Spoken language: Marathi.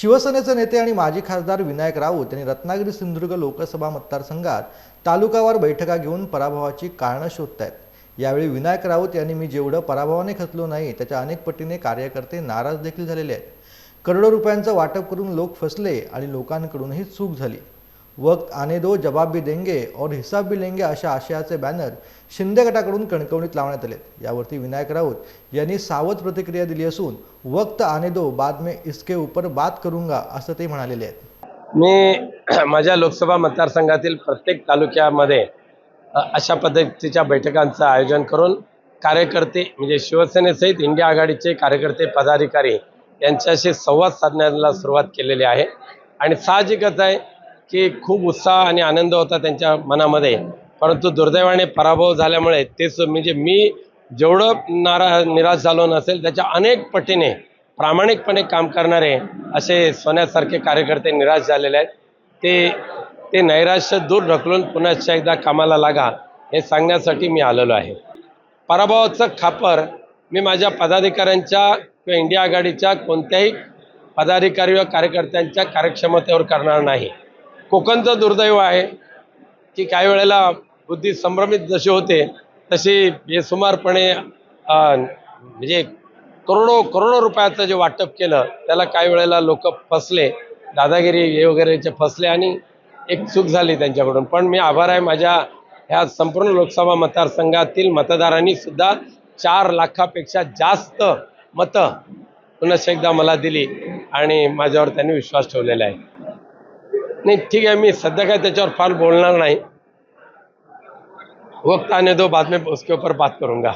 शिवसेनेचे नेते आणि माजी खासदार विनायक राऊत यांनी रत्नागिरी सिंधुदुर्ग लोकसभा मतदारसंघात तालुकावार बैठका घेऊन पराभवाची कारणं शोधत आहेत यावेळी विनायक राऊत यांनी मी जेवढं पराभवाने खचलो नाही त्याच्या अनेक पटीने कार्यकर्ते नाराज देखील झालेले आहेत. करोडो रुपयांचं वाटप करून लोक फसले आणि लोकांकडूनही चूक झाली. वक्त आने दो जबाब भी देंगे और हिसाब भी लेंगे अशा आशयाचे बॅनर शिंदे गटाकडून कणकवणीत लावण्यात आले यावरती विनायक राऊत यांनी सावध प्रतिक्रिया दिली असून वक्त आने दो बाद में इसके ऊपर बात करूंगा असं ते म्हणालेले आहेत. मी माझ्या लोकसभा मतदारसंघातील प्रत्येक तालुक्यामध्ये अशा पद्धतीच्या बैठकांचं आयोजन करून कार्यकर्ते म्हणजे शिवसेनेसहित इंडिया आघाडीचे कार्यकर्ते पदाधिकारी यांच्याशी संवाद साधण्याला सुरुवात केलेली आहे. आणि साहजिकच आहे की खूप उत्साह आणि आनंद होता त्यांच्या मनामध्ये. परंतु दुर्दैवाने पराभव झाल्यामुळे तेच म्हणजे मी जेवढं नारा निराश झालो नसेल त्याच्या अनेक पटीने प्रामाणिकपणे काम करणारे असे सोन्यासारखे कार्यकर्ते निराश झालेले आहेत. ते ते नैराश्य दूर ढकलून पुन्हा एकदा कामाला लागा हे सांगण्यासाठी मी आलेलो आहे. पराभवाचं खापर मी माझ्या पदाधिकाऱ्यांच्या किंवा इंडिया आघाडीच्या कोणत्याही पदाधिकारी व कार्यकर्त्यांच्या कार्यक्षमतेवर करणार नाही. कोकणचं दुर्दैव आहे की काही वेळेला बुद्धी संभ्रमित जशी होते तशी बेसुमारपणे म्हणजे करोडो करोडो रुपयाचं जे वाटप केलं त्याला काही वेळेला लोक फसले दादागिरी हे वगैरेचे फसले आणि एक चूक झाली त्यांच्याकडून. पण मी आभार आहे माझ्या ह्या संपूर्ण लोकसभा मतदारसंघातील मतदारांनी सुद्धा चार लाखापेक्षा जास्त मतं पुन्हा एकदा मला दिली आणि माझ्यावर त्यांनी विश्वास ठेवलेला आहे. नाही ठीक आहे मी सध्या काय त्याच्यावर फार बोलणार नाही. वक्त आने दो बाद में उसके ऊपर बात करूंगा.